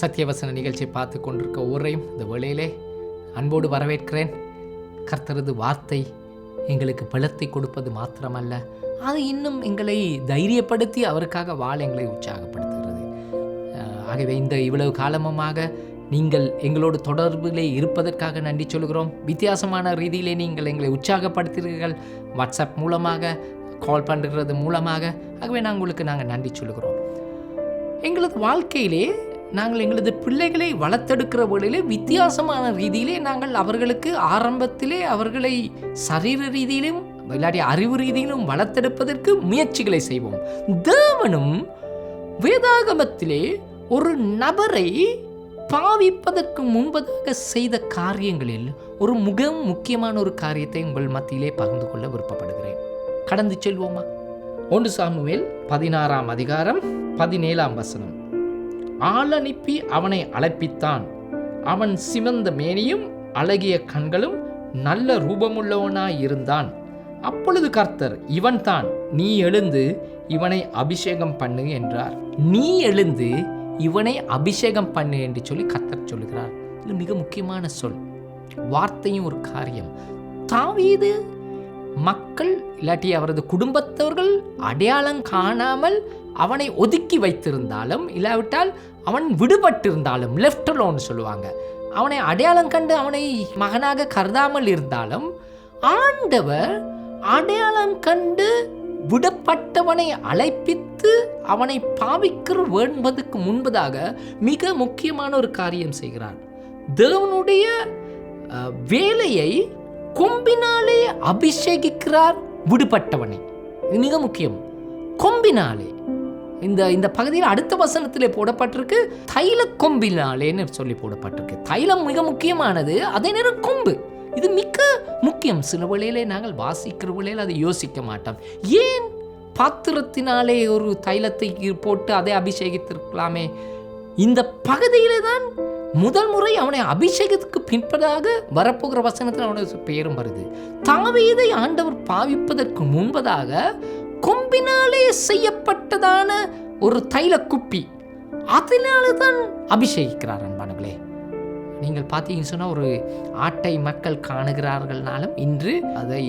சத்தியவசன நிகழ்ச்சியை பார்த்து கொண்டிருக்க ஒவ்வொருவரையும் இந்த வேளையிலே அன்போடு வரவேற்கிறேன். கர்த்தரது வார்த்தை எங்களுக்கு பலத்தை கொடுப்பது மாத்திரமல்ல அது இன்னும் எங்களை தைரியப்படுத்தி அவருக்காக வாழ எங்களை உற்சாகப்படுத்துகிறது. ஆகவே இந்த இவ்வளவு காலமுமாக நீங்கள் எங்களோடு தொடர்பிலே இருப்பதற்காக நன்றி சொல்கிறோம். வித்தியாசமான ரீதியிலே நீங்கள் எங்களை உற்சாகப்படுத்துகிறீர்கள். வாட்ஸ்அப் மூலமாக கால் பண்ணுறது மூலமாக. ஆகவே நாங்கள் உங்களுக்கு நாங்கள் நன்றி சொல்கிறோம். எங்களது வாழ்க்கையிலே நாங்கள் எங்களது பிள்ளைகளை வளர்த்தெடுக்கிற வேளையிலே வித்தியாசமான ரீதியிலே நாங்கள் அவர்களுக்கு ஆரம்பத்திலே அவர்களை சரீர ரீதியிலும் இல்லாட்டி அறிவு ரீதியிலும் வளர்த்தெடுப்பதற்கு முயற்சிகளை செய்வோம். தேவனும் வேதாகமத்திலே ஒரு நபரை பாவிப்பதற்கு முன்பதாக செய்த காரியங்களில் ஒரு மிக முக்கியமான ஒரு காரியத்தை உங்கள் மத்தியிலே பகிர்ந்து கொள்ள விருப்பப்படுகிறேன். கடந்து செல்வோமா? ஒன்று சாமுவேல் பதினாறாம் அதிகாரம் பதினேழாம் வசனம். ஆளனுப்பி அவனை அழைப்பித்தான். அவன் சிவந்த மேனியும் அழகிய கண்களும் நல்ல ரூபமுள்ளவனாய் இருந்தான் அப்பொழுது கர்த்தர் இவன்தான் நீ எழுந்து இவனை அபிஷேகம் பண்ணு என்றார். நீ எழுந்து இவனை அபிஷேகம் பண்ணு என்று சொல்லி கர்த்தர் சொல்லுகிறார். இது மிக முக்கியமான சொல் வார்த்தையும் ஒரு காரியம். தாவீது மக்கள் இல்லாட்டி அவரது குடும்பத்தவர்கள் அடையாளம் காணாமல் அவனை ஒதுக்கி வைத்திருந்தாலும் இல்லாவிட்டால் அவன் விடுபட்டிருந்தாலும் லெஃப்ட் அலோன்னு சொல்லுவாங்க. அவனை அடையாளம் கண்டு அவனை மகனாக கருதாமல் இருந்தாலும் ஆண்டவர் அடையாளம் கண்டு விடப்பட்டவனை அழைப்பித்து அவனை பாவிக்கிற வேண்பதற்கு முன்பதாக மிக முக்கியமான ஒரு காரியம் செய்கிறார். தேவனுடைய வேலையை கொம்பினாலே அபிஷேகிக்கிறார் விடுபட்டவனை. இது மிக முக்கியம். கொம்பினாலே இந்த இந்த பகுதியில் அடுத்த வசனத்திலே போடப்பட்டிருக்கு தைல கொம்பினாலேன்னு சொல்லி போடப்பட்டிருக்கு. தைலம் மிக முக்கியமானது அதே நேரம் கொம்பு. இது மிக முக்கியம். சில வேளையிலே நாங்கள் வாசிக்கிற வேளையில் அதை யோசிக்க மாட்டோம். ஏன் பாத்திரத்தினாலே ஒரு தைலத்தை போட்டு அதை அபிஷேகித்திருக்கலாமே? இந்த பகுதியிலே தான் முதல் முறை அவனை அபிஷேகத்துக்கு பின்பதாக வரப்போகிற வசனத்தில் அவனுடைய பெயரும் வருது. தாவீதை ஆண்டவர் பாவிப்பதற்கு முன்பதாக கொம்பினாலே செய்யப்பட்டதான ஒரு தைல குப்பி. அதனால தான் அபிஷேகிக்கிறார் அன்பானங்களே நீங்கள் பார்த்தீங்கன்னு சொன்னால் ஒரு ஆட்டை மக்கள் காணுகிறார்கள்னாலும் இன்று அதை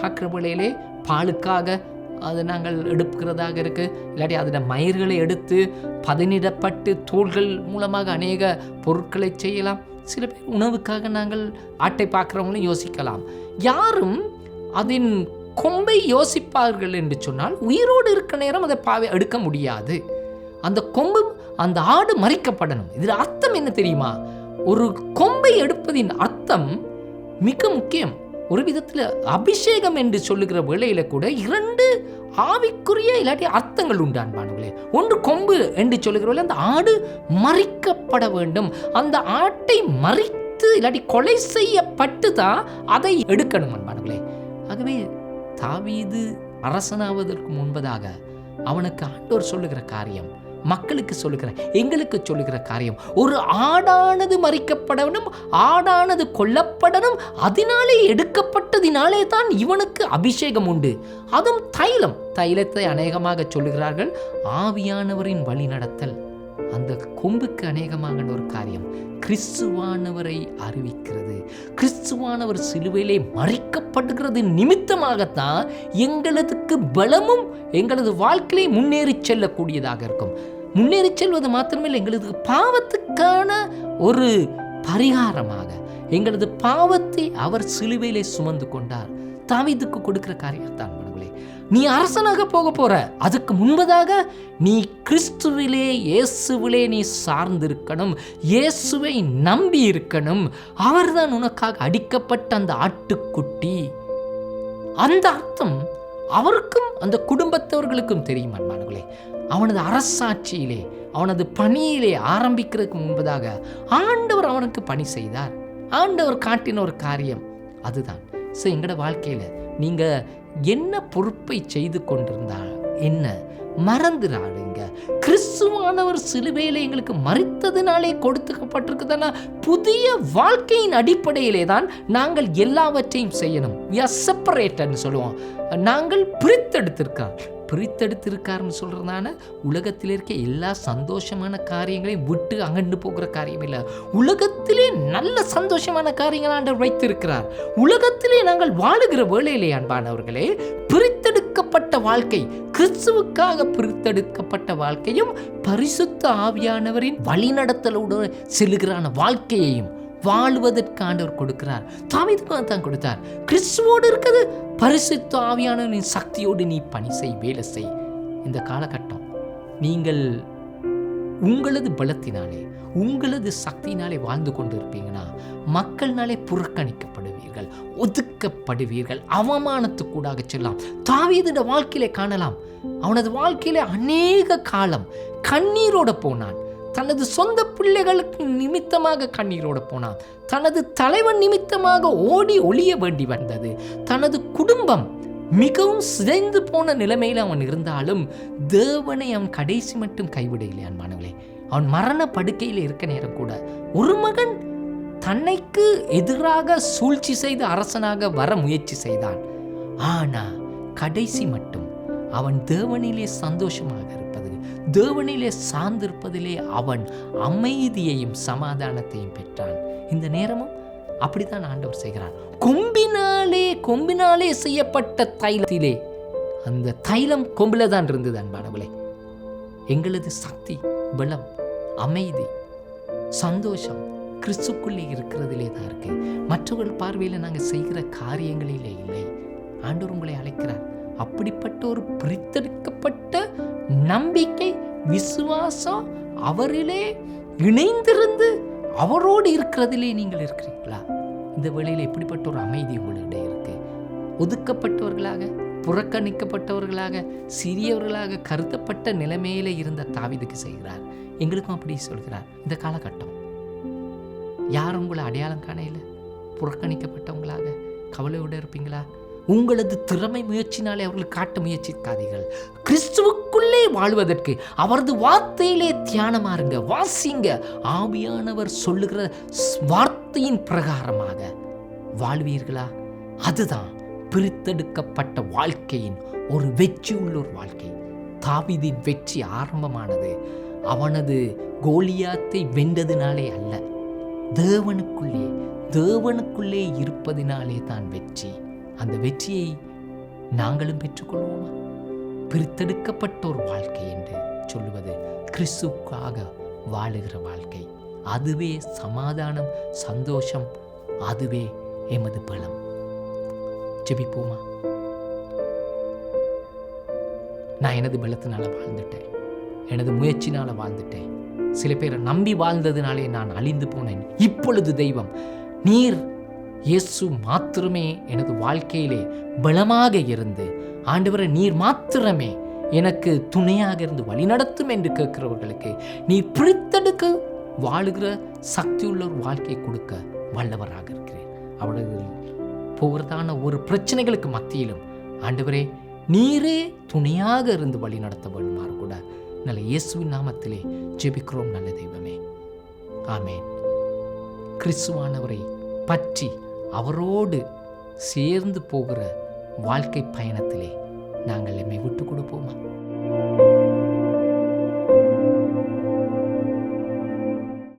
பார்க்குற வேளையிலே பாலுக்காக அது நாங்கள் எடுக்கிறதாக இருக்குது இல்லாட்டி அதில் மயிர்களை எடுத்து பதனிடப்பட்டு தோள்கள் மூலமாக அநேக பொருட்களை செய்யலாம். சில பேர் உணவுக்காக நாங்கள் ஆட்டை பார்க்குறவங்களும் யோசிக்கலாம். யாரும் அதன் கொம்பை யோசிப்பார்கள் என்று சொன்னால் உயிரோடு இருக்க நேரம் அதை பாவை எடுக்க முடியாது. அந்த கொம்பு அந்த ஆடு மறிக்கப்படணும். இதில் அர்த்தம் என்ன தெரியுமா? ஒரு கொம்பை எடுப்பதின் அர்த்தம் மிக முக்கியம். ஒரு விதத்தில் அபிஷேகம் என்று சொல்லுகிற வேளையில் கூட இரண்டு ஆவிக்குரிய இல்லாட்டி அர்த்தங்கள் உண்டு அன்பானவர்களே. ஒன்று கொம்பு என்று சொல்லுகிற வேலை அந்த ஆடு மறிக்கப்பட வேண்டும். அந்த ஆட்டை மறித்து இல்லாட்டி கொலை செய்யப்பட்டு தான் அதை எடுக்கணும் அன்பானவர்களே. ஆகவே தாவீது அரசனாவதற்கு முன்பதாக அவனுக்கு ஆண்டோர் சொல்லுகிற காரியம் மக்களுக்கு சொல்லுகிற எங்களுக்கு சொல்லுகிற காரியம் ஒரு ஆடானது மறிக்கப்படணும் ஆடானது கொல்லப்படணும் அதனாலே எடுக்கப்பட்டதினாலே தான் இவனுக்கு அபிஷேகம் உண்டு. அதுவும் தைலம். தைலத்தை அநேகமாக சொல்லுகிறார்கள். ஆவியானவரின் வழி நடத்தல் அந்த கொம்புக்கு அநேகமாக ஒரு காரியம். கிறிஸ்துவானவரை அறிவிக்கிறது. கிறிஸ்துவானவர் சிலுவையிலே மறைக்கப்படுகிறது நிமித்தமாகத்தான் எங்களதுக்கு பலமும் எங்களது வாழ்க்கையை முன்னேறி செல்லக்கூடியதாக இருக்கும். முன்னேறி செல்வது மாத்திரமில்லை எங்களது பாவத்துக்கான ஒரு பரிகாரமாக. எங்களது பாவத்தை அவர் சிலுவையிலே சுமந்து கொண்டார். தாவிதுக்கு கொடுக்கிற காரியத்தான் நீ அரசனாக போக போற. அதுக்கு முன்பதாக நீ கிறிஸ்துவிலே இயேசுவிலே நீ சார்ந்திருக்கணும். இயேசுவை நம்பி இருக்கணும். அவர்தான் உனக்காக அடிக்கப்பட்ட அந்த ஆட்டுக்குட்டி. அந்த அர்த்தம் அவருக்கும் அந்த குடும்பத்தவர்களுக்கும் தெரியும் அன்பானங்களே அவனது அரசாட்சியிலே அவனது பணியிலே ஆரம்பிக்கிறதுக்கு முன்பதாக ஆண்டவர் அவனுக்கு பணி செய்தார். ஆண்டவர் காட்டின ஒரு காரியம் அதுதான். ஸோ எங்களோட வாழ்க்கையில் நீங்கள் என்ன பொறுப்பை செய்து கொண்டிருந்தால்? என்ன? மறந்துடாடுங்க கிறிஸ்துவானவர் சிலுவையில் எங்களுக்கு மறித்ததினாலே கொடுத்துக்கப்பட்டிருக்குதுன்னா புதிய வாழ்க்கையின் அடிப்படையிலே தான் நாங்கள் எல்லாவற்றையும் செய்யணும். வி ஆர் செப்பரேட்டட்னு சொல்லுவோம். நாங்கள் பிரித்தெடுத்திருக்கோம் பிரித்தெடுத்திருக்காருன்னு சொல்கிறதுனால உலகத்தில் இருக்க எல்லா சந்தோஷமான காரியங்களையும் விட்டு அங்கண்டு போகிற காரியம் இல்லை. உலகத்திலே நல்ல சந்தோஷமான காரியங்கள் ஆண்டவர் வைத்திருக்கிறார். உலகத்திலே நாங்கள் வாழுகிற வேளையிலே அன்பானவர்களே பிரித்தெடுக்கப்பட்ட வாழ்க்கை கிறிஸ்துவுக்காக பிரித்தெடுக்கப்பட்ட வாழ்க்கையும் பரிசுத்த ஆவியானவரின் வழிநடத்தலோடு செல்லுகிறான வாழ்க்கையையும் வாழ்வதற்கு ஆண்டவர் கொடுக்கிறார். தாவிதுக்கு தான் கொடுத்தார். கிறிஸ்துவோடு இருக்கிறது பரிசுத்த நீ சக்தியோடு நீ பணி செய் வேலை செய். இந்த காலகட்டம் நீங்கள் உங்களது பலத்தினாலே உங்களது சக்தியினாலே வாழ்ந்து கொண்டு இருப்பீங்கன்னா மக்கள்னாலே புறக்கணிக்கப்படுவீர்கள் ஒதுக்கப்படுவீர்கள் அவமானத்துக்கூடாக செல்லலாம். தாவீதுட வாழ்க்கையிலே காணலாம். அவனது வாழ்க்கையிலே அநேக காலம் கண்ணீரோட போனான். தனது சொந்த பிள்ளைகளுக்கு நிமித்தமாக கண்ணீரோட போனான். தனது தலைவன் நிமித்தமாக ஓடி ஒளிய வேண்டி வந்தது. தனது குடும்பம் மிகவும் சிதைந்து போன நிலைமையில் அவன் இருந்தாலும் தேவனை அவன் கடைசி மட்டும் கைவிடவில்லை அன்பானவளே அவன் மரண படுக்கையில் இருக்க நேரம் கூட ஒரு மகன் தன்னைக்கு எதிராக சூழ்ச்சி செய்து அரசனாக வர முயற்சி செய்தான். ஆனா கடைசி மட்டும் அவன் தேவனிலே சந்தோஷமாக தேவனிலே சார்ந்திருப்பதிலே அவன் அமைதியையும் சமாதானத்தையும் பெற்றான். இந்த நேரமும் அப்படித்தான் ஆண்டவர் செய்கிறார். கொம்பினாலே கொம்பினாலே செய்யப்பட்ட தைலத்திலே அந்த தைலம் கொம்பில தான் இருந்தது அன்பானவளே எங்களது சக்தி பலம் அமைதி சந்தோஷம் கிறிஸ்துக்குள்ளே இருக்கிறதிலே தான் இருக்கு. மற்றவர்கள் பார்வையில் நாங்கள் செய்கிற காரியங்களிலே இல்லை. ஆண்டவர் உங்களை அழைக்கிறார். அப்படிப்பட்ட ஒரு பிரித்தெடுக்கப்பட்ட நம்பிக்கை விசுவாசம் அவரிலே இணைந்திருந்து அவரோடு இருக்கிறதிலே நீங்கள் இருக்கிறீங்களா இந்த வேளையில் எப்படிப்பட்ட ஒரு அமைதி உங்களிடையே இருக்கு. ஒதுக்கப்பட்டவர்களாக புறக்கணிக்கப்பட்டவர்களாக சிறியவர்களாக கருதப்பட்ட நிலைமையில இருந்த தாவிதுக்கு செய்கிறார். எங்களுக்கும் அப்படி சொல்கிறார். இந்த காலகட்டம் யார் உங்களை அடையாளம் காணையில் புறக்கணிக்கப்பட்டவங்களாக கவலையோடு இருப்பீங்களா? உங்களது திறமை முயற்சினாலே அவர்கள் காட்ட முயற்சிக்காதீர்கள். கிறிஸ்துவுக்குள்ளே வாழ்வதற்கு அவரது வார்த்தையிலே தியானமாருங்க வாசிங்க. ஆவியானவர் சொல்லுகிற வார்த்தையின் பிரகாரமாக வாழ்வீர்களா? அதுதான் பிரித்தெடுக்கப்பட்ட வாழ்க்கையின் ஒரு வெற்றி உள்ள ஒரு வாழ்க்கை. தாவிதின் வெற்றி ஆரம்பமானது. அவனது கோலியாத்தை வென்றதினாலே அல்ல தேவனுக்குள்ளே தேவனுக்குள்ளே இருப்பதினாலே தான் வெற்றி. அந்த வெற்றியை நாங்களும் பெற்றுக்கொள்வோமா? பிரித்தெடுக்கப்பட்ட ஒரு வாழ்க்கை என்று சொல்லுவது கிறிஸ்துக்காக வாழுகிற வாழ்க்கை. அதுவே சமாதானம் சந்தோஷம் அதுவே எமது பலம். ஜெபிப்போமா? நான் எனது பலத்தினால் வாழ்ந்துட்டேன். எனது முயற்சினால் வாழ்ந்துட்டேன். சில பேரை நம்பி வாழ்ந்ததுனாலே நான் அழிந்து போனேன். இப்பொழுது தெய்வம் நீர் இயேசு மாத்திரமே எனது வாழ்க்கையிலே பலமாக இருந்து ஆண்டவரை நீர் மாத்திரமே எனக்கு துணையாக இருந்து வழிநடத்தும் என்று கேட்கிறவர்களுக்கு நீர் பிரித்தெடுக்க வாழுகிற சக்தியுள்ள ஒரு வாழ்க்கையை கொடுக்க வல்லவராக இருக்கிறேன் அவர்கள் போகிறதான ஒரு பிரச்சனைகளுக்கு மத்தியிலும் ஆண்டவரே நீரே துணையாக இருந்து வழி நடத்த வேண்டுமாறு கூட நல்ல இயேசுவின் நாமத்திலே ஜெபிக்கிறோம் நல்ல தெய்வமே. ஆமேன். கிறிஸ்துவானவரை பற்றி அவரோடு சேர்ந்து போகிற வாழ்க்கை பயணத்திலே நாங்கள் எம்மை விட்டு கொடுப்போமா?